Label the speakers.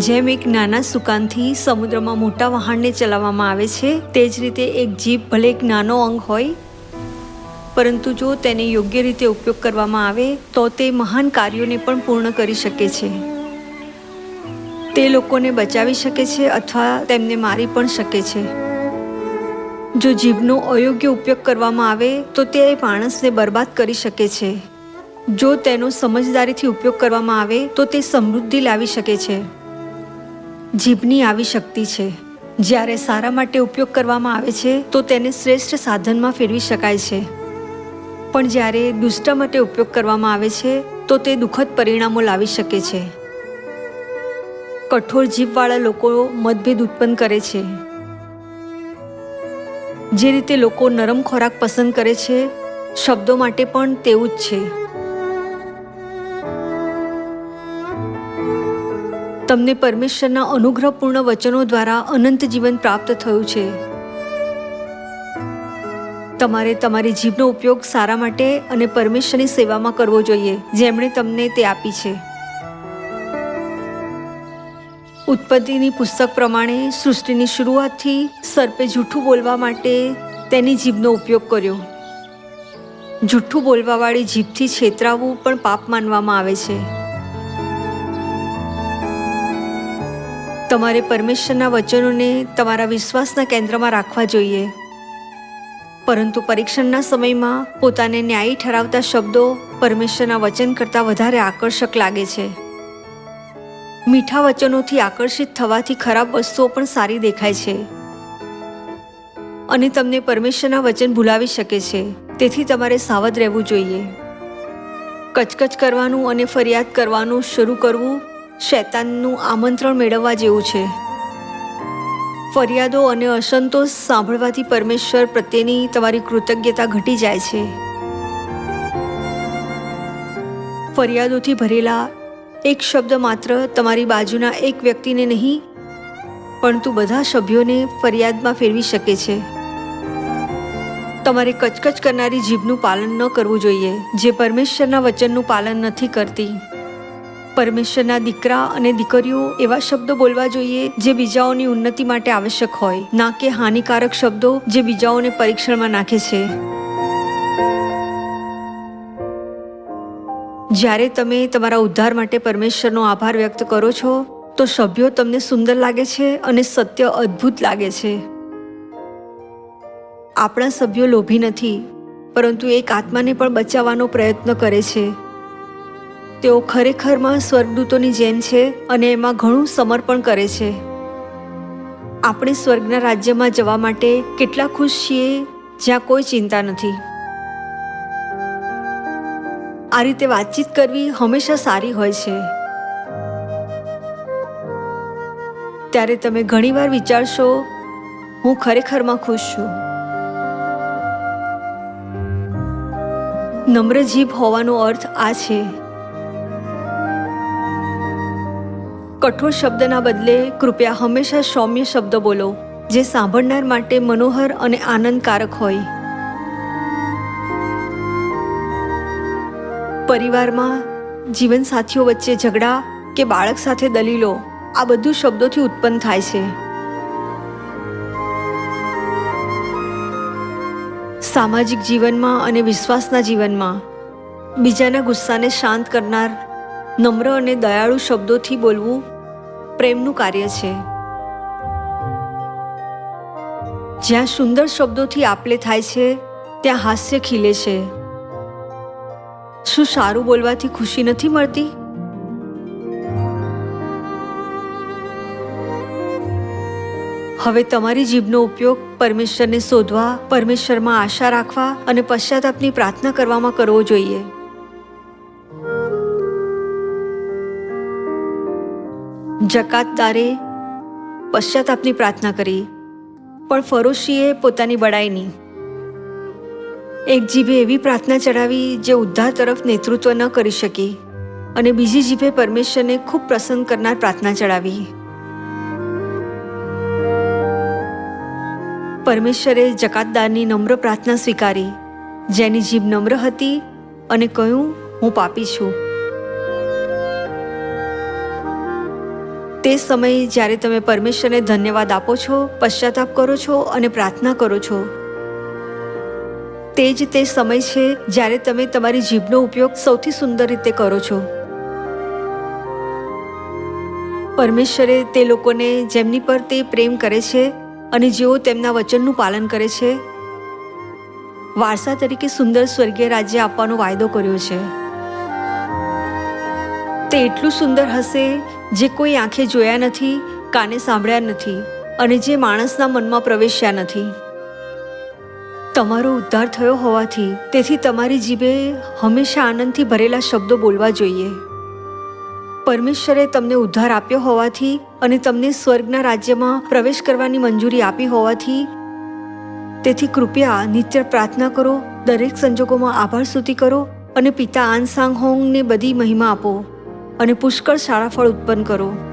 Speaker 1: જેમ એક નાના સુકાનથી સમુદ્રમાં મોટા વહાણને ચલાવવામાં આવે છે, તે જ રીતે એક જીભ ભલે એક નાનો અંગ હોય, પરંતુ જો તેને યોગ્ય રીતે ઉપયોગ કરવામાં આવે, તો તે મહાન કાર્યોને પણ પૂર્ણ કરી શકે છે. તે લોકોને બચાવી શકે છે અથવા તેમને મારી પણ શકે છે. જો જીભનો અયોગ્ય ઉપયોગ કરવામાં આવે, તો તે માણસને બરબાદ કરી શકે છે. જો તેનો સમજદારીથી ઉપયોગ કરવામાં આવે, તો તે સમૃદ્ધિ લાવી શકે છે. જીભની આવી શક્તિ છે. જ્યારે સારા માટે ઉપયોગ કરવામાં આવે છે, તો તેને શ્રેષ્ઠ સાધનમાં ફેરવી શકાય છે. પણ જ્યારે દુષ્ટ માટે ઉપયોગ કરવામાં આવે છે, તો તે દુઃખદ પરિણામો લાવી શકે છે. કઠોર જીભવાળા લોકો મતભેદ ઉત્પન્ન કરે છે. જે રીતે લોકો નરમ ખોરાક પસંદ કરે છે, શબ્દો માટે પણ તેવું જ છે. તમને પરમેશ્વરના અનુગ્રહપૂર્ણ વચનો દ્વારા અનંત જીવન પ્રાપ્ત થયું છે. તમારે તમારી જીભનો ઉપયોગ સારા માટે અને પરમેશ્વરની સેવામાં કરવો જોઈએ, જેમણે તમને તે આપી છે. ઉત્પત્તિની પુસ્તક પ્રમાણે સૃષ્ટિની શરૂઆતથી સર્પે જૂઠું બોલવા માટે તેની જીભનો ઉપયોગ કર્યો. જૂઠું બોલવાવાળી જીભથી છેતરાવું પણ પાપ માનવામાં આવે છે. તમારે પરમેશ્વરના વચનોને તમારા વિશ્વાસના કેન્દ્રમાં રાખવા જોઈએ. પરંતુ પરીક્ષણના સમયમાં પોતાને ન્યાયી ઠરાવતા શબ્દો પરમેશ્વરના વચન કરતાં વધારે આકર્ષક લાગે છે. મીઠા વચનોથી આકર્ષિત થવાથી ખરાબ વસ્તુઓ પણ સારી દેખાય છે. અને તમને પરમેશ્વરના વચન ભૂલાવી શકે છે. તેથી તમારે સાવધ રહેવું જોઈએ. કચકચ કરવાનું અને ફરિયાદ કરવાનું શરૂ કરવું શૈતાનનું આમંત્રણ મેળવવા જેવું છે. ફરિયાદો અને અસંતોષ સાંભળવાથી પરમેશ્વર પ્રત્યેની તમારી કૃતજ્ઞતા ઘટી જાય છે. ફરિયાદોથી ભરેલા એક શબ્દ માત્ર તમારી બાજુના એક વ્યક્તિને નહીં, પરંતુ બધા સભ્યોને ફરિયાદમાં ફેરવી શકે છે. તમારે કચકચ કરનારી જીભનું પાલન ન કરવું જોઈએ, જે પરમેશ્વરના વચનનું પાલન નથી કરતી. પરમેશ્વરના દીકરા અને દીકરીઓ એવા શબ્દો બોલવા જોઈએ જે બીજાઓની ઉન્નતિ માટે આવશ્યક હોય, ના કે હાનિકારક શબ્દો જે બીજાઓને પરીક્ષણમાં નાખે છે. જ્યારે તમે તમારા ઉદ્ધાર માટે પરમેશ્વરનો આભાર વ્યક્ત કરો છો, તો સભ્યો તમને સુંદર લાગે છે અને સત્ય અદ્ભુત લાગે છે. આપણા સભ્યો લોભી નથી, પરંતુ એક આત્માને પણ બચાવવાનો પ્રયત્ન કરે છે. તેઓ ખરેખરમાં સ્વર્ગદૂતોની જેમ છે અને એમાં ઘણું સમર્પણ કરે છે. આપણે સ્વર્ગના રાજ્યમાં જવા માટે કેટલા ખુશ છીએ, જ્યાં કોઈ ચિંતા નથી. આ રીતે વાતચીત કરવી હંમેશા સારી હોય છે. ત્યારે તમે ઘણીવાર વિચારશો, હું ખરેખરમાં ખુશ છું. નમ્ર જીભ હોવાનો અર્થ આ છે કઠોર શબ્દના બદલે કૃપયા હંમેશા સૌમ્ય શબ્દ બોલો, જે સાંભળનાર માટે મનોહર અને આનંદકારક હોય. પરિવારમાં જીવનસાથીઓ વચ્ચે ઝઘડા કે બાળક સાથે દલીલો, આ બધું શબ્દોથી ઉત્પન્ન થાય છે. સામાજિક જીવનમાં અને વિશ્વાસના જીવનમાં, બીજાના ગુસ્સાને શાંત કરનાર નમ્ર અને દયાળુ શબ્દોથી બોલવું પ્રેમનું કાર્ય છે. જ્યાં સુંદર શબ્દોથી આપલે થાય છે, ત્યાં હાસ્ય ખીલે છે. શું સારું બોલવાથી ખુશી નથી મળતી? હવે તમારી જીભનો ઉપયોગ પરમેશ્વરને શોધવા, પરમેશ્વરમાં આશા રાખવા અને પશ્ચાતાપની પ્રાર્થના કરવામાં કરવો જોઈએ. જકાતદારે પશ્ચાતાપની પ્રાર્થના કરી, પણ ફરોશીએ પોતાની બડાઈની એક જીભે એવી પ્રાર્થના ચડાવી જે ઉદ્ધાર તરફ નેતૃત્વ ન કરી શકી અને બીજી જીભે પરમેશ્વરને ખૂબ પ્રસન્ન કરનાર પ્રાર્થના ચડાવી પરમેશ્વરે જકાતદારની નમ્ર પ્રાર્થના સ્વીકારી, જેની જીભ નમ્ર હતી અને કહ્યું, હું પાપી છું. તે સમયે જ્યારે તમે પરમેશ્વરને ધન્યવાદ આપો છો, પશ્ચાતાપ કરો છો અને પ્રાર્થના કરો છો. તે જ તે સમય છે જ્યારે તમે તમારી જીભનો ઉપયોગ સૌથી સુંદર રીતે કરો છો. પરમેશ્વરે તે લોકોને જેમની પર તે પ્રેમ કરે છે અને જેઓ તેમના વચનનું પાલન કરે છે, વારસા તરીકે સુંદર સ્વર્ગીય રાજ્ય આપવાનો વાયદો કર્યો છે. તે એટલું સુંદર હશે જે કોઈ આંખે જોયા નથી, કાને સાંભળ્યા નથી અને જે માણસના મનમાં પ્રવેશ્યા નથી. તમારો ઉદ્ધાર થયો હોવાથી તેથી તમારી જીભે હંમેશા આનંદથી ભરેલા શબ્દો બોલવા જોઈએ. પરમેશ્વરે તમને ઉદ્ધાર આપ્યો હોવાથી અને તમને સ્વર્ગના રાજ્યમાં પ્રવેશ કરવાની મંજૂરી આપી હોવાથી તેથી કૃપયા નિત્ય પ્રાર્થના કરો, દરેક સંજોગોમાં આભાર સ્તુતિ કરો અને પિતા આન સાંગ હોંગને બધી મહિમા આપો. અને પુષ્કળ સારા ફળ ઉત્પન્ન કરો.